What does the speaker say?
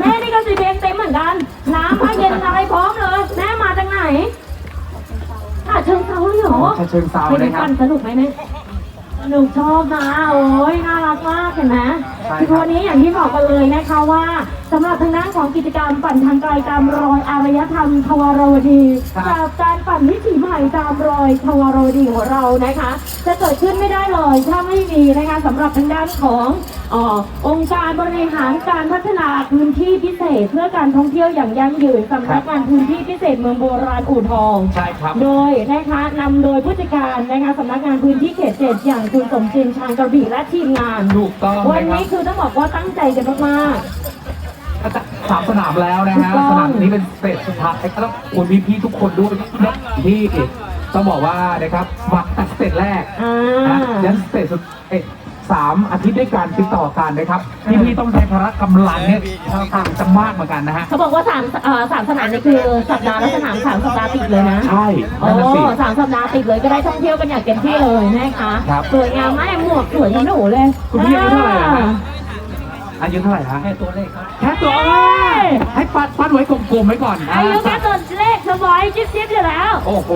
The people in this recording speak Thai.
แม่นี่ก็สีบเองเต็มเหมือนกัน น้ำผ้าเย็นอะไรพร้อมเลย แม่มาจากไหนถ้าเชิงเซาเลยเหรอถ้าเชิงเซาเลยครับนสนุกไหมแม่ ยสนุกชอบนะโอ้ยน่ารักมากเห็นไหมใช่ครับ คือวันนี้อย่างที่บอกกันเลยนะคะว่าสำหรับทางด้านของกิจกรรมปั่นทางไกลตามรอยอารยธรรมทวารวดีกับการปั่นวิถีใหม่ตามรอยทวารวดีของเรานะคะ จะเกิดขึ้นไม่ได้เลยถ้าไม่มีนะคะสำหรับทางด้านของเออองค์การบริหารการพัฒนาพื้นที่พิเศษ เพื่อการท่องเที่ยวอย่างยั่งยืนสำนักงานพื้นที่พิเศษเมืองโบราณอู่ทอง ใช่ครับ โดยนะคะนำโดยผู้จัดการนะคะสำนักงานพื้นที่เขตเจ็ดอย่างคุณสมเชินชางกระบี่และทีมงาน ถูกต้องวันนี้คือต้องบอกว่าตั้งใจกันมากก็จสามสนามแล้วนะฮะ สนามนี้เป็นสเตจสุดท้ายก็ต้องขอบคุณพี่ๆทุกคนด้วยนะที่ต้องบอกว่านะครับมาตั้งสเตจแรกนะยันสเตจสุดเอ๊ 3 อาทิตย์ด้วยการติดต่อกันนะครับที่พี่ต้องใช้พละกำลังเนี่ยต่างจะมากเหมือนกันนะฮะเขาบอกว่าสามเอ่อสาสนามนี่คือสัปดาห์ละสนามสามสัปดาห์ติดเลยนะใช่โอ้สามสัปดาห์ติดเลยก็ได้ท่องเที่ยวกันอย่างเต็มที่เลยนะคะสวยงามมากหมวกสวยเหมืนหนูเลยคุณพี่อายุเท่าไหร่อะฮะ อายุเท่าไหร่ฮะแค่ตัวเลขครับแค่ตัวเอ้ให้ปัดปัดไว้กลมๆไว้ก่อนนะ อายุแค่ตัวเลขสบายจิ๊บๆอยู่แล้วโอ้โห